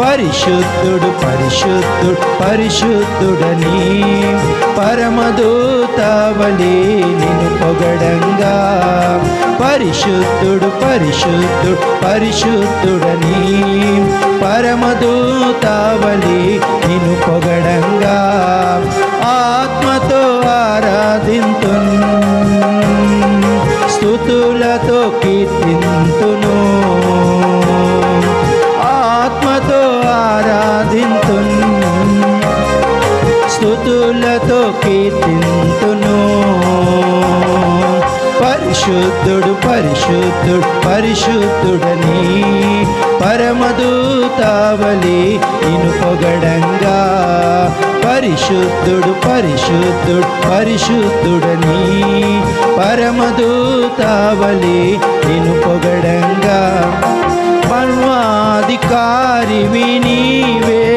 పరిశుద్ధుడు పరిశుద్ధుడు పరిశుద్ధుడని పరమదూతవలి నిన్ను పొగడంగా. పరిశుద్ధుడు పరిశుద్ధుడు పరిశుద్ధుడని పరమదూతవలి నిన్ను కీర్తింతును పరిశుద్ధుడు పరిశుద్ధుడు పరిశుద్ధుడని పరమదూతావలి ఇను పొగడంగా. పరిశుద్ధుడు పరిశుద్ధుడు పరిశుద్ధుడని పరమదూతావలి ఇను పొగడంగా. మన్వాధికారి వినీవే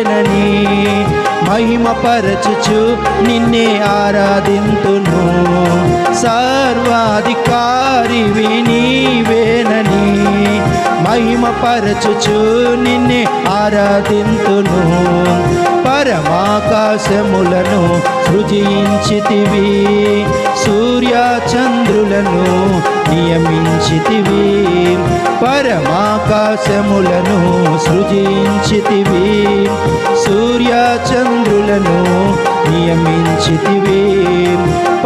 మహిమపరచుచు నిన్నే ఆరాధింతును. సర్వాధికారి నీవేనని మహిమపరచుచు నిన్నే ఆరాధింతును. పరమాకాశములను సృజించితివి. సూర్య పరులను నియమించితివి. పరమాకాశములను సృజించితివి. సూర్య చంద్రులను నియమించితివే.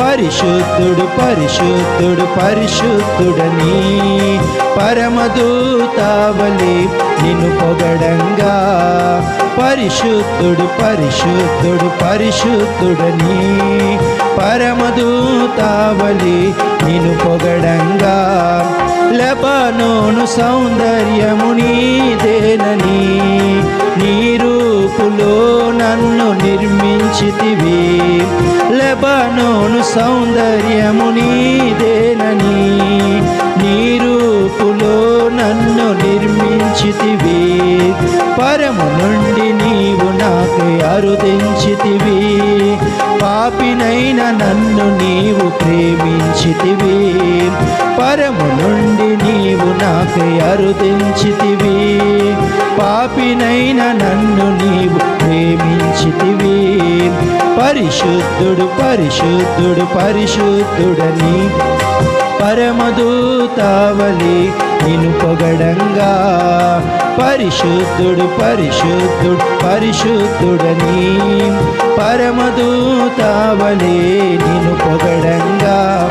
పరిశుద్ధుడు పరిశుద్ధుడు పరిశుద్ధుడని. పరమదూతావలి నిన్ను పొగడంగా. పరిశుద్ధుడు పరిశుద్ధుడు పరిశుద్ధుడని. పరమదూతావలి నిన్ను పొగడంగా. లెబనోను సౌందర్యము నీదేనని. నీ రూపులో నన్ను నిర్మించితివి. లెబనోను సౌందర్యము నీదేనని. నీ రూపులో నన్ను నిర్మించితివి. పరము నుండి నీవు నాకు అరుదించితివి. పాపినైన నన్ను నీవు ప్రేమించితివి. పరము నుండి నీవు నాకు అరుదించితివి. పాపినైన నన్ను నీవు ప్రేమించితివి. పరిశుద్ధుడు పరిశుద్ధుడు పరిశుద్ధుడని పరమదూతావలి నిను పొగడంగా. పరిశుద్ధుడు పరిశుద్ధుడు పరిశుద్ధుడని పరమదూతావలి నిను పొగడంగా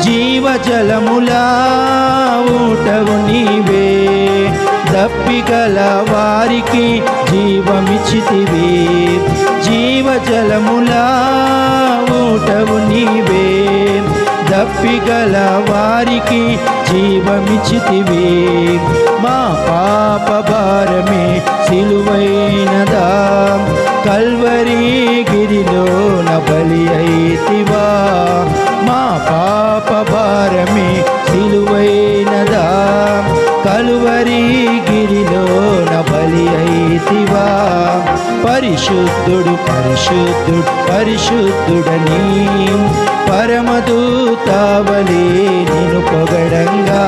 జీవజలములా ఊటవు నీవే. దప్పికల వారికి జీవమిచ్చితివే. జీవజలములా ఊటవు నీవే. దప్పిగల వారికి జీవమిచ్చితివే. మా పాప భారమే సిలువైనదా. కల్వరీ పరిశుద్ధుడు పరిశుద్ధుడు పరిశుద్ధుడని. పరమదూతావలే నిన్ను పొగడంగా.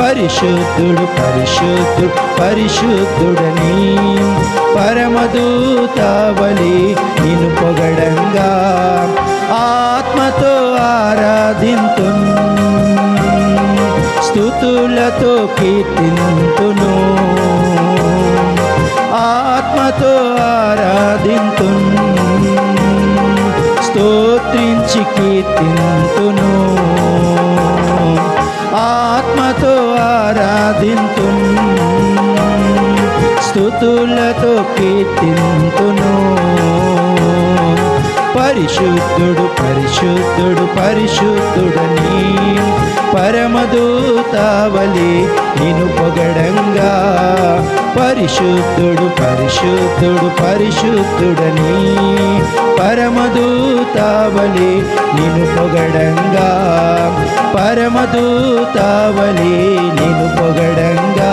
పరిశుద్ధుడు పరిశుద్ధుడు పరిశుద్ధుడని. పరమదూతావలే నిన్ను పొగడంగా. ఆత్మతో ఆరాధింతు స్థుతులతో కీర్తింతును. ఆత్మతో కీర్తింతును ఆత్మతో ఆరాధింతున్. స్థుతులతో కీర్తింతును. పరిశుద్ధుడు పరిశుద్ధుడు పరిశుద్ధుడని పరమదూతావలి నిన్ను పొగడంగా. పరిశుద్ధుడు పరిశుద్ధుడు పరిశుద్ధుడని పరమదూతావలి నిన్ను పొగడంగా పరమదూతావలి నిన్ను పొగడంగా